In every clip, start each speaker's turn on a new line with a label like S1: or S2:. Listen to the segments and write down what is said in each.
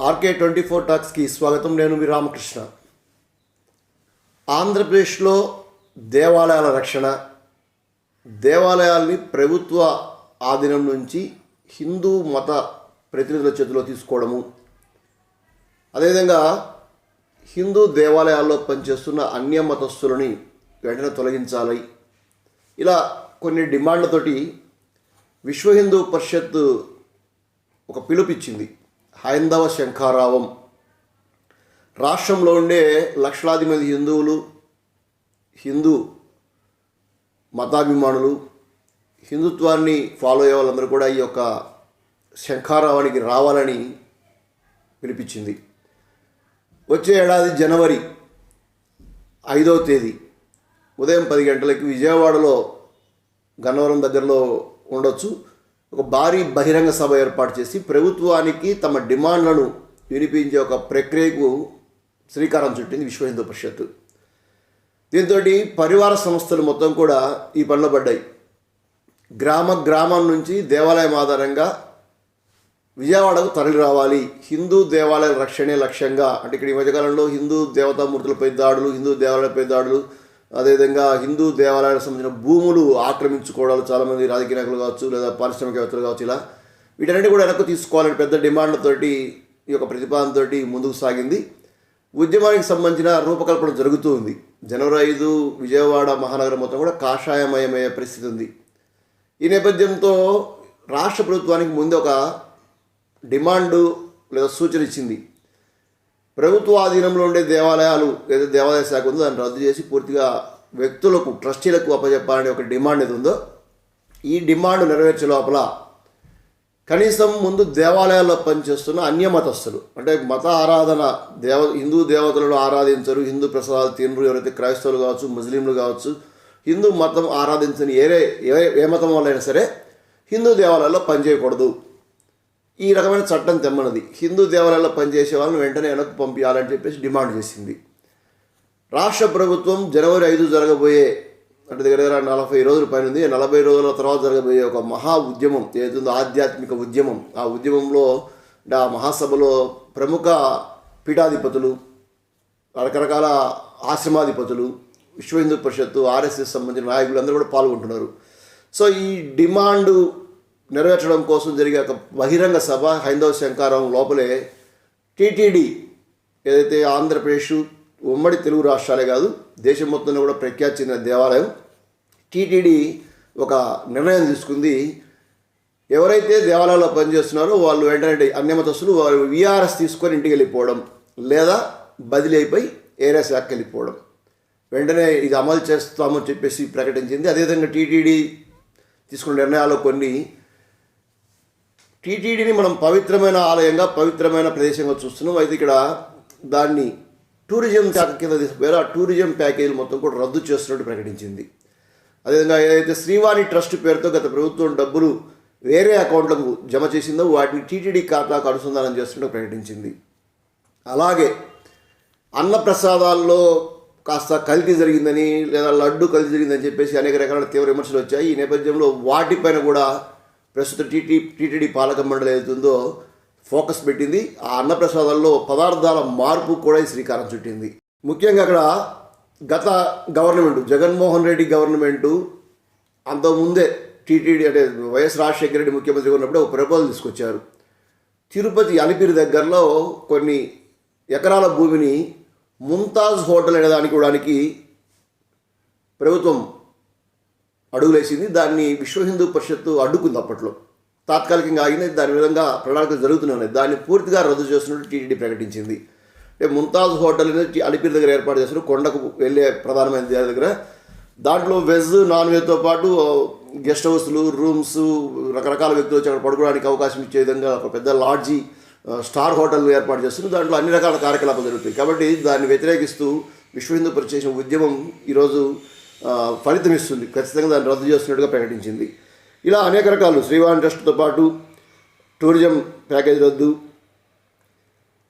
S1: RK twenty four టాక్స్కి స్వాగతం. నేను మీ రామకృష్ణ. ఆంధ్రప్రదేశ్లో దేవాలయాల రక్షణ దేవాలయాల్ని ప్రభుత్వ ఆధీనం నుంచి హిందూ మత ప్రతినిధుల చేతిలో తీసుకోవడము అదేవిధంగా హిందూ దేవాలయాల్లో పనిచేస్తున్న అన్య మతస్థులని వెంటనే తొలగించాలి. ఇలా కొన్ని డిమాండ్లతోటి విశ్వ హిందూ పరిషత్ ఒక పిలుపిచ్చింది హైందవ శంఖారావం. రాష్ట్రంలో ఉండే లక్షలాది మంది హిందువులు హిందూ మతాభిమానులు హిందుత్వాన్ని ఫాలో అయ్యే వాళ్ళందరూ కూడా ఈ యొక్క శంఖారావానికి రావాలని పిలిపించింది వచ్చే ఏడాది జనవరి ఐదవ తేదీ ఉదయం పది గంటలకి విజయవాడలో గన్నవరం దగ్గరలో ఉండొచ్చు. ఒక భారీ బహిరంగ సభ ఏర్పాటు చేసి ప్రభుత్వానికి తమ డిమాండ్లను వినిపించే ఒక ప్రక్రియకు శ్రీకారం చుట్టింది విశ్వ హిందూ పరిషత్తు. దీంతో పరివార సంస్థలు మొత్తం కూడా ఈ పనిలో పడ్డాయి. గ్రామ గ్రామం నుంచి దేవాలయం ఆధారంగా విజయవాడకు తరలి రావాలి. హిందూ దేవాలయాల రక్షణే లక్ష్యంగా అంటే ఇక్కడ ఈ మధ్యకాలంలో హిందూ దేవతామూర్తులపై దాడులు హిందూ దేవాలయాలపై దాడులు అదేవిధంగా హిందూ దేవాలయాలకు సంబంధించిన భూములు ఆక్రమించుకోవడాలు చాలామంది రాజకీయ నాయకులు కావచ్చు లేదా పారిశ్రామికవేత్తలు కావచ్చు ఇలా వీటన్నిటి కూడా వెనక్కు తీసుకోవాలని పెద్ద డిమాండ్లతోటి ఈ యొక్క ప్రతిపాదనతోటి ముందుకు సాగింది. ఉద్యమానికి సంబంధించిన రూపకల్పన జరుగుతూ ఉంది. జనవరి ఐదు విజయవాడ మహానగరం మొత్తం కూడా కాషాయమయమయ్యే పరిస్థితి ఉంది. ఈ నేపథ్యంతో రాష్ట్ర ప్రభుత్వానికి ముందు ఒక డిమాండు లేదా సూచన ఇచ్చింది. ప్రభుత్వ ఆధీనంలో ఉండే దేవాలయాలు ఏదో దేవాలయ శాఖ ఉందో దాన్ని రద్దు చేసి పూర్తిగా వ్యక్తులకు ట్రస్టీలకు అప్పచెప్పాలనే ఒక డిమాండ్ ఏది ఉందో ఈ డిమాండ్ నెరవేర్చే లోపల కనీసం ముందు దేవాలయాల్లో పనిచేస్తున్న అన్యమతస్థులు అంటే మత ఆరాధన దేవ హిందూ దేవతలను ఆరాధించరు హిందూ ప్రసాదాలు తినరు ఎవరైతే క్రైస్తవులు కావచ్చు ముస్లింలు కావచ్చు హిందూ మతం ఆరాధించని ఏరే ఏ ఏ మతం వాళ్ళైనా సరే హిందూ దేవాలయాల్లో పనిచేయకూడదు. ఈ రకమైన చట్టం తెమ్మన్నది. హిందూ దేవాలయాల్లో పనిచేసే వాళ్ళని వెంటనే వెనక్కి పంపించాలని చెప్పేసి డిమాండ్ చేసింది. రాష్ట్ర ప్రభుత్వం జనవరి ఐదు జరగబోయే అంటే దగ్గర దగ్గర నలభై రోజుల పైన ఉంది నలభై రోజుల తర్వాత జరగబోయే ఒక మహా ఉద్యమం ఏదైతుందో ఆధ్యాత్మిక ఉద్యమం ఆ ఉద్యమంలో ఆ మహాసభలో ప్రముఖ పీఠాధిపతులు రకరకాల ఆశ్రమాధిపతులు విశ్వ హిందూ పరిషత్తు ఆర్ఎస్ఎస్ సంబంధించిన నాయకులు అందరూ కూడా పాల్గొంటున్నారు. సో ఈ డిమాండ్ నెరవేర్చడం కోసం జరిగే ఒక బహిరంగ సభ హైందవ శంకారం లోపలే టీటీడీ ఏదైతే ఆంధ్రప్రదేశ్ ఉమ్మడి తెలుగు రాష్ట్రాలే కాదు దేశం మొత్తంలో కూడా ప్రఖ్యాతి చెందిన దేవాలయం టీటీడీ ఒక నిర్ణయం తీసుకుంది. ఎవరైతే దేవాలయాల్లో పనిచేస్తున్నారో వాళ్ళు వెంటనే అన్యమతస్తులు వారు విఆర్ఎస్ తీసుకొని ఇంటికి వెళ్ళిపోవడం లేదా బదిలీ అయిపోయి ఏరియా శాఖకి వెళ్ళిపోవడం. వెంటనే ఇది అమలు చేస్తామని చెప్పేసి ప్రకటించింది. అదేవిధంగా టీటీడీ తీసుకున్న నిర్ణయాలు కొన్ని టీటీడీని మనం పవిత్రమైన ఆలయంగా పవిత్రమైన ప్రదేశంగా చూస్తున్నాం. అయితే ఇక్కడ దాన్ని టూరిజం శాఖ కింద తీసుకుపోయారు. ఆ టూరిజం ప్యాకేజీలు మొత్తం కూడా రద్దు చేస్తున్నట్టు ప్రకటించింది. అదేవిధంగా ఏదైతే శ్రీవాణి ట్రస్ట్ పేరుతో గత ప్రభుత్వం డబ్బులు వేరే అకౌంట్లకు జమ చేసిందో వాటిని టీటీడీ ఖాతాకు అనుసంధానం చేస్తున్నట్టు ప్రకటించింది. అలాగే అన్నప్రసాదాల్లో కాస్త కల్తీ జరిగిందని లేదా లడ్డు కల్తీ జరిగిందని చెప్పేసి అనేక రకాల తీవ్ర విమర్శలు వచ్చాయి. ఈ నేపథ్యంలో వాటిపైన కూడా ప్రస్తుత టీటీ టీటీడీ పాలక మండలి ఏదైతుందో ఫోకస్ పెట్టింది. ఆ అన్నప్రసాదాల్లో పదార్థాల మార్పు కూడా ఈ శ్రీకారం చుట్టింది. ముఖ్యంగా అక్కడ గత గవర్నమెంట్ జగన్మోహన్ రెడ్డి గవర్నమెంటు అంతకుముందే టీటీడీ అంటే వైఎస్ రాజశేఖర రెడ్డి ముఖ్యమంత్రిగా ఉన్నప్పుడు ఒక ప్రపోజల్ తీసుకొచ్చారు. తిరుపతి అలిపిరి దగ్గరలో కొన్ని ఎకరాల భూమిని ముంతాజ్ హోటల్ అనే దానికి ఇవ్వడానికి ప్రభుత్వం అడుగులేసింది. దాన్ని విశ్వ హిందూ పరిషత్తు అడ్డుకుంది అప్పట్లో. తాత్కాలికంగా ఆగింది. దాని విధంగా ప్రణాళికలు జరుగుతున్నాయి దాన్ని పూర్తిగా రద్దు చేస్తున్నట్టు టీటీడీ ప్రకటించింది. అంటే ముంతాజ్ హోటల్ అనేది అలిపిరి దగ్గర ఏర్పాటు చేస్తారు కొండకు వెళ్ళే ప్రధానమైన దాని దగ్గర. దాంట్లో వెజ్ నాన్ వెజ్తో పాటు గెస్ట్ హౌస్లు రూమ్స్ రకరకాల వ్యక్తులు వచ్చి అక్కడ పడుకోవడానికి అవకాశం ఇచ్చే విధంగా ఒక పెద్ద లాడ్జీ స్టార్ హోటల్ ఏర్పాటు చేస్తున్నారు. దాంట్లో అన్ని రకాల కార్యకలాపాలు జరుగుతాయి. కాబట్టి దాన్ని వ్యతిరేకిస్తూ విశ్వ హిందూ పరిచేసిన చేసిన ఉద్యమం ఈరోజు ఫలితం ఇస్తుంది. ఖచ్చితంగా దాన్ని రద్దు చేస్తున్నట్టుగా ప్రకటించింది. ఇలా అనేక రకాలు శ్రీవాణి ట్రస్ట్తో పాటు టూరిజం ప్యాకేజ్ రద్దు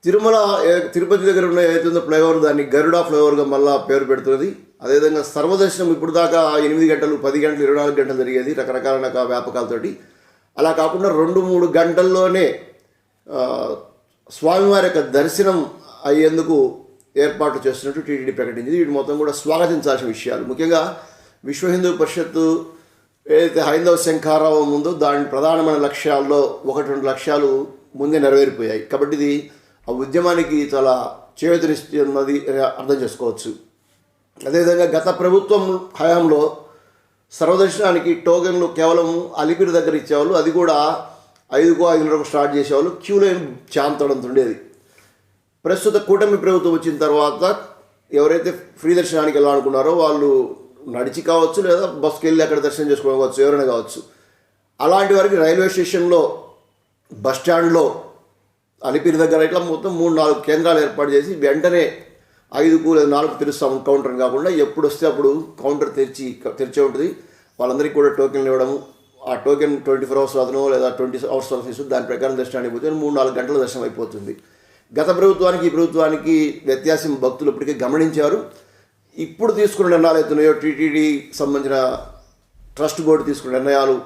S1: తిరుమల తిరుపతి దగ్గర ఉన్న ఏదైతుందో ఫ్లైఓవర్ దాన్ని గరుడా ఫ్లైఓవర్గా మళ్ళా పేరు పెడుతున్నది. అదేవిధంగా సర్వదర్శనం ఇప్పుడు దాకా ఎనిమిది గంటలు పది గంటలు ఇరవై నాలుగు గంటలు జరిగేది రకరకాల వ్యాపకాలతోటి. అలా కాకుండా రెండు మూడు గంటల్లోనే స్వామివారి యొక్క దర్శనం అయ్యేందుకు ఏర్పాట్లు చేస్తున్నట్టు టీటీడీ ప్రకటించింది. వీటి మొత్తం కూడా స్వాగతించాల్సిన విషయాలు. ముఖ్యంగా విశ్వ హిందూ పరిషత్తు ఏదైతే హైందవ శంఖారావం ఉందో దాని ప్రధానమైన లక్ష్యాల్లో ఒకటి రెండు లక్ష్యాలు ముందే నెరవేరిపోయాయి. కాబట్టి ఇది ఆ ఉద్యమానికి చాలా చేయూతనిస్తున్నది అర్థం చేసుకోవచ్చు. అదేవిధంగా గత ప్రభుత్వం హయాంలో సర్వదర్శనానికి టోకెన్లు కేవలం అలిపిరి దగ్గర ఇచ్చేవాళ్ళు. అది కూడా ఐదుకో ఐదున్నరకు స్టార్ట్ చేసేవాళ్ళు. క్యూ లైన్ చాంతడంతో ఉండేది. ప్రస్తుత కూటమి ప్రభుత్వం వచ్చిన తర్వాత ఎవరైతే ఫ్రీ దర్శనానికి వెళ్ళాలనుకున్నారో వాళ్ళు నడిచి కావచ్చు లేదా బస్కి వెళ్ళి అక్కడ దర్శనం చేసుకోవడం కావచ్చు ఎవరైనా కావచ్చు. అలాంటి వారికి రైల్వే స్టేషన్లో బస్ స్టాండ్లో అలిపిరి దగ్గర ఇట్లా మొత్తం మూడు నాలుగు కేంద్రాలు ఏర్పాటు చేసి వెంటనే ఐదుకు లేదా నాలుగు తెరుస్తాం కౌంటర్ కాకుండా ఎప్పుడు వస్తే అప్పుడు కౌంటర్ తెరిచి తెరిచే ఉంటుంది. వాళ్ళందరికీ కూడా టోకెన్లు ఇవ్వడం ఆ టోకెన్ ట్వంటీ ఫోర్ అవర్స్ అతను లేదా ట్వంటీ అవర్స్ ఆఫీసు దాని ప్రకారం దర్శనానికి పోతే మూడు నాలుగు గంటల దర్శనం అయిపోతుంది. గత ప్రభుత్వానికి ఈ ప్రభుత్వానికి వ్యత్యాసం భక్తులు ఇప్పటికే గమనించారు. ఇప్పుడు తీసుకున్న నిర్ణయాలు అవుతున్నాయో టీటీడీ సంబంధించిన ట్రస్ట్ బోర్డు తీసుకున్న నిర్ణయాలు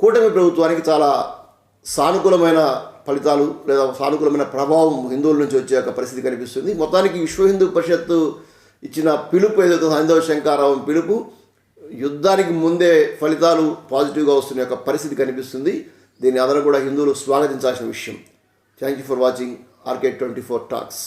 S1: కూటమి ప్రభుత్వానికి చాలా సానుకూలమైన ఫలితాలు లేదా సానుకూలమైన ప్రభావం హిందువుల నుంచి వచ్చే ఒక పరిస్థితి కనిపిస్తుంది. మొత్తానికి విశ్వ హిందూ పరిషత్తు ఇచ్చిన పిలుపు ఏదైతే హైందవ శంకారావం పిలుపు యుద్ధానికి ముందే ఫలితాలు పాజిటివ్గా వస్తున్న యొక్క పరిస్థితి కనిపిస్తుంది. దీన్ని అందరూ కూడా హిందువులు స్వాగతించాల్సిన విషయం. Thank you for watching RK twenty four talks.